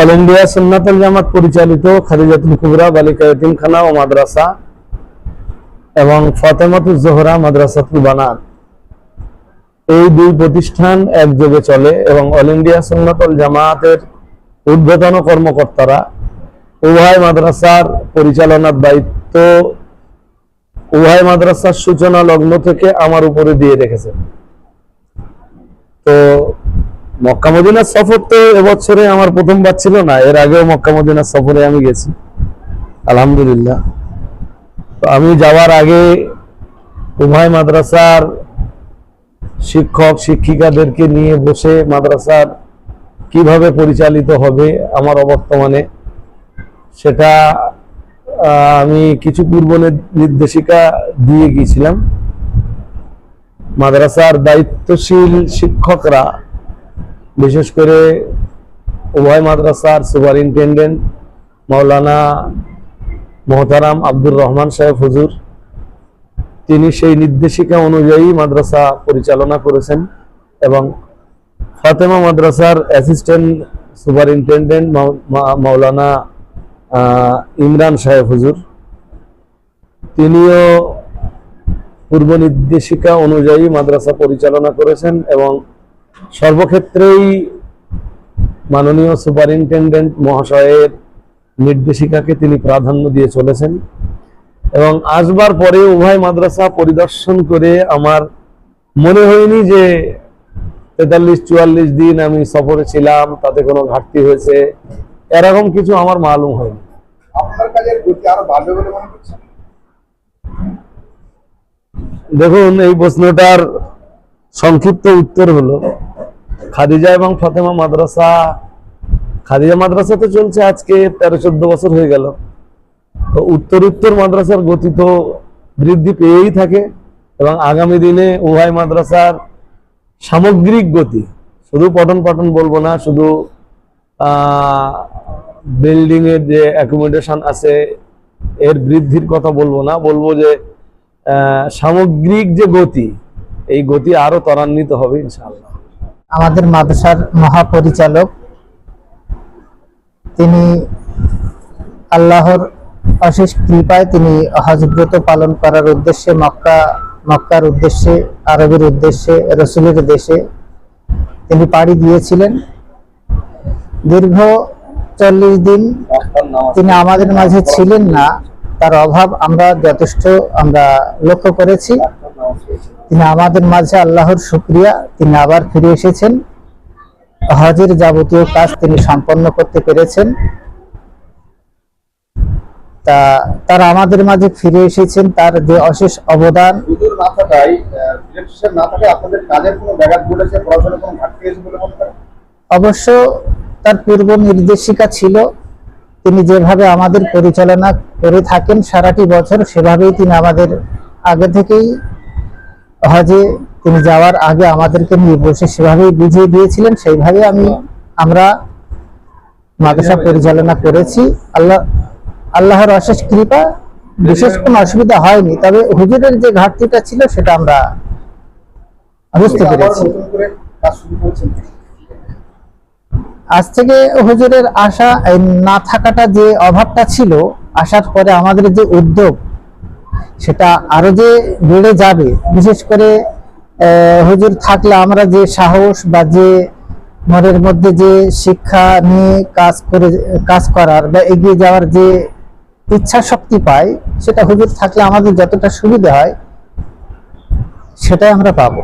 All India Sunnatul জামাত পরিচালিত খাদিজাতুল কুবরা, বালিকা এতিমখানা ও মাদ্রাসা এবং ফতেমাতুল জোহরা মাদ্রাসাতুল বানাত এই দুই প্রতিষ্ঠান একযোগে চলে এবং অল ইন্ডিয়া সুন্নাতুল জামাতের উদ্বোধন কর্মকর্তারা উভয় মাদ্রাসার পরিচালনার দায়িত্ব, উভয় মাদ্রাসার সূচনা লগ্ন থেকে আমার উপরে দিয়ে রেখেছে। তো মক্কা মদিনার সফর তো এবছরে আমার প্রথমবার ছিল না, এর আগেও মক্কা মদিনার সফরে আমি গেছি। আলহামদুলিল্লাহ। তো আমি যাওয়ার আগে উভয় মাদ্রাসার শিক্ষক, শিক্ষিকাদেরকে নিয়ে বসে মাদ্রাসার কীভাবে পরিচালিত হবে আমার অবর্তমানে, সেটা আমি কিছু পূর্ব নির্দেশিকা দিয়ে গিয়েছিলাম। মাদ্রাসার দায়িত্বশীল শিক্ষকরা বিশেষ করে উভয় মাদ্রাসার সুপারিনটেন্ডেন্ট মাওলানা মোহতারাম আব্দুর রহমান সাহেব হুজুর, তিনি সেই নির্দেশিকা অনুযায়ী মাদ্রাসা পরিচালনা করেছেন এবং ফাতেমা মাদ্রাসার অ্যাসিস্ট্যান্ট সুপারিনটেন্ডেন্ট মাওলানা ইমরান সাহেব হুজুর। তিনিও পূর্ব নির্দেশিকা অনুযায়ী মাদ্রাসা পরিচালনা করেছেন এবং সর্বক্ষেত্রেই মাননীয় সুপারিনটেন্ডেন্ট মহাশয়ের নির্দেশিকাকে তিনি প্রাধান্য দিয়ে চলেছেন এবং আসবার পরে উভয় মাদ্রাসা পরিদর্শন করে আমার মনে হয়নি যে তেতাল্লিশ চুয়াল্লিশ দিন আমি সফরে ছিলাম তাতে কোনো ঘাটতি হয়েছে। এরকম কিছু আমার মালুম হয়নি। দেখুন এই প্রশ্নটার সংক্ষিপ্ত উত্তর হলো খাদিজা এবং ফাতেমা মাদ্রাসা। খাদিজা মাদ্রাসা তো চলছে আজকে, তেরো চোদ্দ বছর হয়ে গেল। তো উত্তর উত্তর মাদ্রাসার গতি তো বৃদ্ধি পেয়েই থাকে এবং আগামী দিনে উভয় মাদ্রাসার সামগ্রিক গতি, শুধু পঠন পাঠন বলব না, শুধু বিল্ডিং এর যে অ্যাকোমোডেশন আছে, এর বৃদ্ধির কথা বলব না, বলব যে সামগ্রিক যে গতি, এই গতি আরও ত্বরান্বিত হবে ইনশাআল্লাহ। আমাদের মাদ্রাসার মহাপরিচালক। তিনি আল্লাহর অশেষ কৃপায় তিনি হজব্রত পালন করার উদ্দেশ্যে মক্কা, মক্কার উদ্দেশ্যে, আরবের উদ্দেশ্যে, রসুলের দেশে তিনি পাড়ি দিয়েছিলেন। দীর্ঘ চল্লিশ দিন তিনি আমাদের মাঝে ছিলেন না, তার অভাব আমরা যথেষ্ট আমরা লক্ষ্য করেছি। তিনি আমাদের মাঝে আল্লাহর শুক্রিয়া। তিনি আবার ফিরে এসেছেন। হজের যাবতীয় কাজ তিনি সম্পন্ন করতে পেরেছেন। তা তারা আমাদের মাঝে ফিরে এসেছেন। তার যে অশেষ অবদান। না থাকায় না থাকায় আপনাদের কাজের কোনো ব্যাঘাত ঘটেছে পড়াশোনার কোনো ঘাটতি হয়েছে বলে মনে করেন? অবশ্য তার পূর্ব নির্দেশিকা ছিল তিনি যেভাবে আমাদের পরিচালনা করে থাকেন সারাটি বছর সেভাবেই তিনি আমাদের আগে থেকেই হজে তিনি যাওয়ার আগে আমাদেরকে নিয়ে বসে সেভাবেই বুঝিয়ে দিয়েছিলেন সেইভাবে আমি আমরা মাদ্রাসা পরিচালনা করেছি। আল্লাহ আল্লাহর অশেষ কৃপা বিশেষ কোনো অসুবিধা হয়নি তবে হুজুরের যে ঘাটতিটা ছিল সেটা আমরা বুঝতে পেরেছি। আজ থেকে হুজুরের আশা না থাকাটা যে অভাবটা ছিল আসার পরে আমাদের যে উদ্যোগ সেটা আরও যে বেড়ে যাবে, বিশেষ করে হুজুর থাকলে আমরা যে সাহস বা যে মনের মধ্যে যে শিক্ষা নিয়ে কাজ করে, কাজ করার বা এগিয়ে যাওয়ার যে ইচ্ছা শক্তি পাই, সেটা হুজুর থাকলে আমাদের যতটা সুবিধা হয়, সেটাই আমরা পাবো।